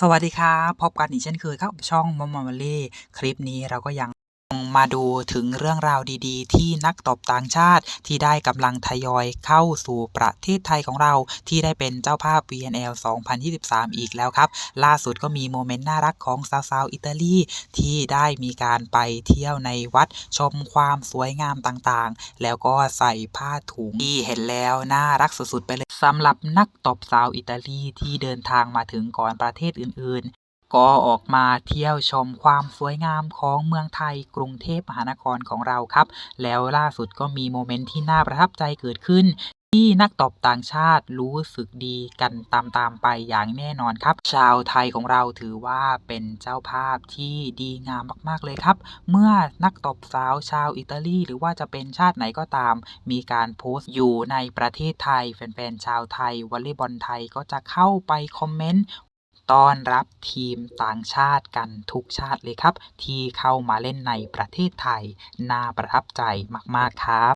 สวัสดีครับ พบกันอีกเช่นเคยครับช่องมอมมาเล่คลิปนี้เราก็ยัง มาดูถึงเรื่องราวดีๆ ที่นักตบต่างชาติที่ได้กำลังทยอยเข้าสู่ประเทศไทยของเราที่ได้เป็นเจ้าภาพ VNL 2023 อีกแล้วครับ ล่าสุดก็มีโมเมนต์น่ารักของสาวๆอิตาลีที่ได้มีการไปเที่ยวในวัดชมความสวยงามต่างๆ แล้วก็ใส่ผ้าถุงที่เห็นแล้วน่ารักสุดๆไปเลยสำหรับนักตบสาวอิตาลีที่เดินทางมาถึงก่อนประเทศอื่นๆ ก็ออกมาเที่ยวชมความสวยงามของเมืองไทยกรุงเทพมหานครของเราครับ แล้วล่าสุดก็มีโมเมนต์ที่น่าประทับใจเกิดขึ้น ที่นักตบต่างชาติรู้สึกดีกันตามๆไปอย่างแน่นอนครับ ชาวไทยของเราถือว่าเป็นเจ้าภาพที่ดีงามมากๆเลยครับ เมื่อนักตบสาวชาวอิตาลีหรือว่าจะเป็นชาติไหนก็ตาม มีการโพสต์อยู่ในประเทศไทย แฟนๆชาวไทยวอลเลย์บอลไทยก็จะเข้าไปคอมเมนต์ ต้อนรับทีมต่างชาติกันทุกชาติเลยครับ ที่เข้ามาเล่นในประเทศไทย น่าประทับใจมาก ๆ ครับ